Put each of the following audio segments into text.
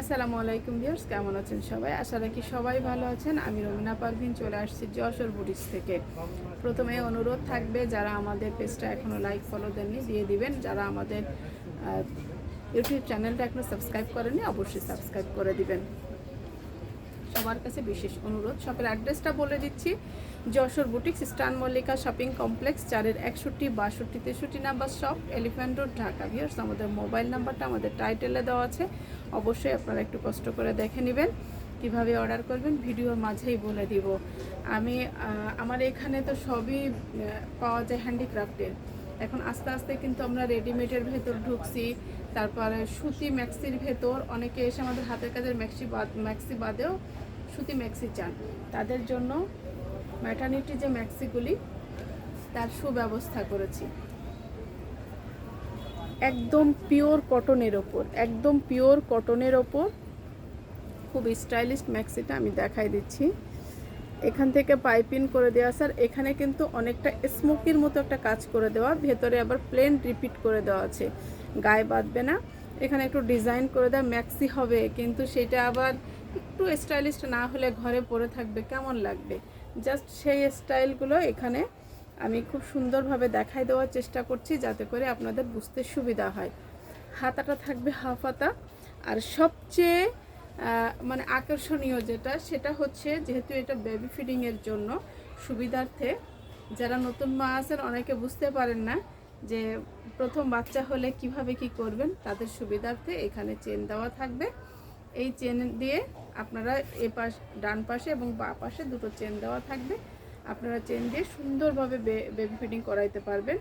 আসসালামু আলাইকুম ভিউয়ার্স, কেমন আছেন সবাই? আশা রাখি সবাই ভালো আছেন। আমি রমিনা পারভিন চলে আসছি যশোর বুটিস থেকে। প্রথমে অনুরোধ থাকবে, যারা আমাদের পেজটা এখনও লাইক, ফলো দেননি, দিয়ে দিবেন। যারা আমাদের ইউটিউব চ্যানেলটা এখনও সাবস্ক্রাইব করেনি অবশ্যই সাবস্ক্রাইব করে দিবেন। সবার কাছে বিশেষ অনুরোধ। শপের অ্যাড্রেসটা বলে দিচ্ছি। যশোর বুটিক্স স্টান মল্লিকা শপিং কমপ্লেক্স, চারের একষট্টি, বাষট্টি, তেষট্টি number shop, Elephant Road, Dhaka. Viewers আমাদের মোবাইল নাম্বারটা আমাদের টাইটেলে দেওয়া আছে। অবশ্যই আপনারা একটু কষ্ট করে দেখে নেবেন। কীভাবে অর্ডার করবেন ভিডিওর মাঝেই বলে দিব। আমি আমার এখানে তো সবই পাওয়া যায় হ্যান্ডিক্রাফটের। এখন আস্তে আস্তে কিন্তু আমরা রেডিমেডের ভেতর ঢুকছি। তারপরে সুতি ম্যাক্সির ভেতর, অনেকে এসে আমাদের হাতের কাজের ম্যাক্সি বাদ, ম্যাক্সি বাদেও সুতি ম্যাক্সি চান। তাদের জন্য ম্যাটার্নিটি যে ম্যাক্সিগুলি, তার সুব্যবস্থা করেছি। একদম পিওর কটনের ওপর, একদম পিওর কটনের ওপর খুব স্টাইলিশ ম্যাক্সিটা আমি দেখাই দিচ্ছি। এখান থেকে পাইপিং করে দেওয়া, স্যার। এখানে কিন্তু অনেকটা স্মোকির মতো একটা কাজ করে দেওয়া, ভেতরে আবার প্লেন রিপিট করে দেওয়া আছে। গায়ে বাঁধবে না। এখানে একটু ডিজাইন করে দেওয়া ম্যাক্সি হবে, কিন্তু সেটা আবার একটু স্টাইলিশ না হলে ঘরে পরে থাকবে, কেমন লাগবে? জাস্ট সেই স্টাইলগুলো এখানে আমি খুব সুন্দরভাবে দেখাই দেওয়ার চেষ্টা করছি যাতে করে আপনাদের বুঝতে সুবিধা হয়। হাতাটা থাকবে হাফ হাতা। আর সবচেয়ে মানে আকর্ষণীয় যেটা, সেটা হচ্ছে যেহেতু এটা বেবি ফিডিংয়ের জন্য সুবিধার্থে, যারা নতুন মা আছেন অনেকে বুঝতে পারেন না যে প্রথম বাচ্চা হলে কীভাবে কি করবেন, তাদের সুবিধার্থে এখানে চেন দেওয়া থাকবে। এই চেন দিয়ে আপনারা এ পাশ, ডান পাশে এবং বা পাশে দুটো চেন দেওয়া থাকবে। আপনারা চেন দিয়ে সুন্দরভাবে বেবি ফিডিং করাইতে পারবেন।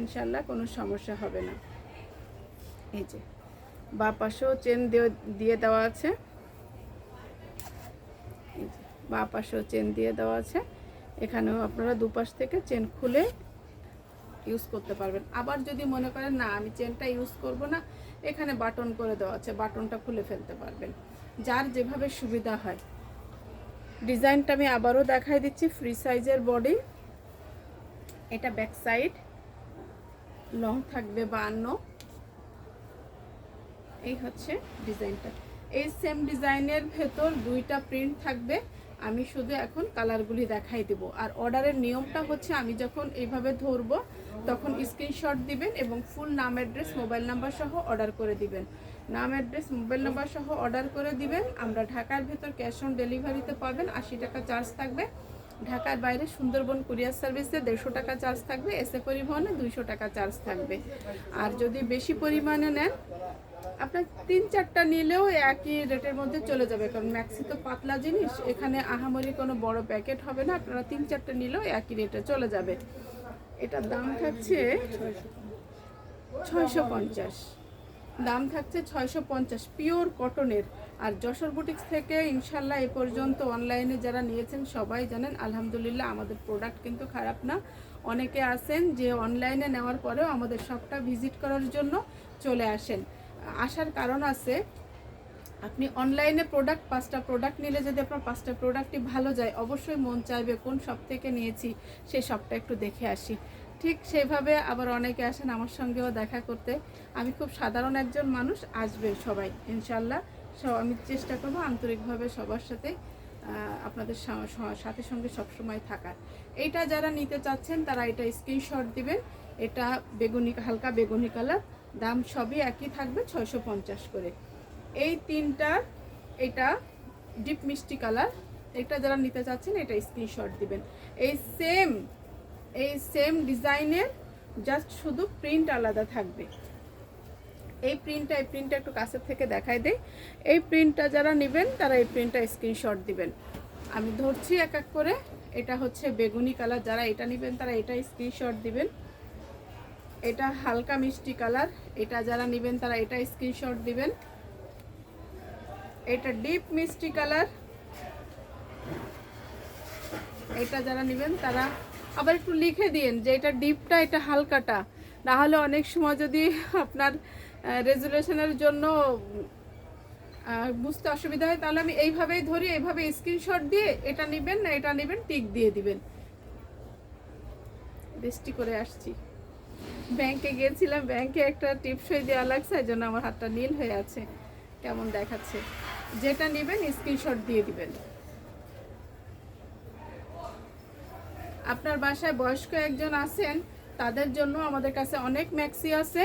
ইনশাল্লাহ কোনো সমস্যা হবে না। এই যে, বা পাশেও চেন দিয়ে দেওয়া আছে। বা পাশেও চেন দিয়ে দেওয়া আছে। এখানেও আপনারা দুপাশ থেকে চেন খুলে ইউজ করতে পারবেন। আবার যদি মনে করেন, না, আমি চেনটা ইউজ করব না এখানে বাটন করে দেওয়া আছে, বাটনটা খুলে ফেলতে পারবেন। যার যেভাবে সুবিধা হয়। ডিজাইনটা আমি আবারও দেখাই দিচ্ছি ফ্রি সাইজের বডি এটা ব্যাক সাইড লং থাকবে বান্ন। এই হচ্ছে ডিজাইনটা। এই সেম ডিজাইনের ভেতর দুইটা প্রিন্ট থাকবে। আমি শুধু এখন কালারগুলি দেখাই দেব। আর অর্ডারের নিয়মটা হচ্ছে আমি যখন এইভাবে ধরবো, তখন স্ক্রিনশট দিবেন এবং ফুল নাম, অ্যাড্রেস, মোবাইল নাম্বার সহ অর্ডার করে দিবেন। নাম, অ্যাড্রেস, মোবাইল নাম্বার সহ অর্ডার করে দিবেন। আমরা ঢাকার ভেতর ক্যাশ অন ডেলিভারিতে পাবেন। আশি টাকা চার্জ থাকবে। ঢাকার বাইরে সুন্দরবন কুরিয়ার সার্ভিসে দেড়শো টাকা চার্জ থাকবে। এসে পরিবহনে দুইশো টাকা চার্জ থাকবে। আর যদি বেশি পরিমাণে নেন আপনার তিন চারটা নিলেও একই রেটের মধ্যে চলে যাবে, কারণ ম্যাক্সি তো পাতলা জিনিস, এখানে আহামরি কোনো বড় প্যাকেট হবে না, আপনারা তিন চারটা নিলেও একই রেটে চলে যাবে। এটার দাম থাকছে ছয়শো পঞ্চাশ। দাম থাকছে ছয়শো পঞ্চাশ পিওর কটনের আর যশোর বুটিক্স থেকে ইনশাল্লাহ এ পর্যন্ত অনলাইনে যারা নিয়েছেন সবাই জানেন, আলহামদুলিল্লাহ আমাদের প্রোডাক্ট কিন্তু খারাপ না। অনেকে আসেন যে অনলাইনে নেওয়ার পরেও আমাদের শপটা ভিজিট করার জন্য চলে আসেন। আসার কারণ আছে, আপনি অনলাইনে প্রোডাক্ট পাঁচটা প্রোডাক্ট নিলে যদি আপনার পাঁচটা প্রোডাক্টই ভালো যায়, অবশ্যই মন চাইবে কোন শপ থেকে নিয়েছি, সেই শপটা একটু দেখে আসি। ঠিক সেইভাবে আবার অনেকে আসেন আমার সঙ্গেও দেখা করতে। আমি খুব সাধারণ একজন মানুষ, আসবে সবাই ইনশাল্লাহ সব, আমি চেষ্টা করব আন্তরিকভাবে সবার সাথে আপনাদের সাথে সঙ্গে সবসময় থাকার। এইটা যারা নিতে চাচ্ছেন, তারা এটা স্ক্রিনশট দিবেন। এটা বেগুনি, হালকা বেগুনি কালার দাম সবই একই থাকবে ছয়শো পঞ্চাশ করে। এই তিনটা, এটা ডিপ মিষ্টি কালার। এটা যারা নিতে চাচ্ছেন, এটা স্ক্রিনশট দিবেন। এই সেম এই সেম ডিজাইনের জাস্ট শুধু প্রিন্ট আলাদা থাকবে। এই প্রিন্টটা এই প্রিন্টটা একটু কাছের থেকে দেখাই দেয় এই প্রিন্টটা যারা নেবেন, তারা এই প্রিন্টটা স্ক্রিনশট দিবেন। আমি ধরছি এক এক করে। এটা হচ্ছে বেগুনি কালার। যারা এটা নেবেন, তারা এটা স্ক্রিনশট দিবেন। এটা হালকা মিষ্টি কালার। এটা যারা নেবেন তারা এটা স্ক্রিনশট দিবেন। এটা ডিপ মিষ্টি কালার। এটা যারা নেবেন তারা আবার একটু লিখে দিন যে এটা ডিপটা এটা হালকাটা। না হলে অনেক সময় যদি আপনার রেজুলেশনের জন্য বুঝতে অসুবিধা হয়, তাহলে আমি এইভাবেই ধরি, এইভাবে স্ক্রিনশট দিয়ে এটা নেবেন, না এটা নেবেন টিক দিয়ে দিবেন। বৃষ্টি করে আসছি। ব্যাংকে গিয়েছিলাম, ব্যাংকে একটা টিপসই দেওয়া লাগছে, এই জন্য আমার হাতটা নীল হয়ে আছে। কেমন দেখাচ্ছে? যেটা নেবেন স্ক্রিনশট দিয়ে দিবেন। আপনার বাসায় বয়স্ক একজন আছেন, তাদের জন্য আমাদের কাছে অনেক ম্যাক্সি আছে।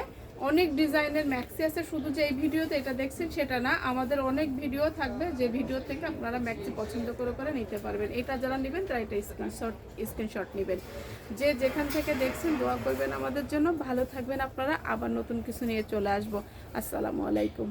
অনেক ডিজাইনের ম্যাক্সি আছে, শুধু যে এই ভিডিওতে এটা দেখছেন সেটা না, আমাদের অনেক ভিডিও থাকবে যে ভিডিও থেকে আপনারা ম্যাক্সি পছন্দ করে করে নিতে পারবেন। এটা যারা নেবেন তারা এটা স্ক্রিনশট স্ক্রিনশট নেবেন। যে যেখান থেকে দেখছেন দোয়া করবেন আমাদের জন্য। ভালো থাকবেন আপনারা, আবার নতুন কিছু নিয়ে চলে আসব। আসসালামু আলাইকুম।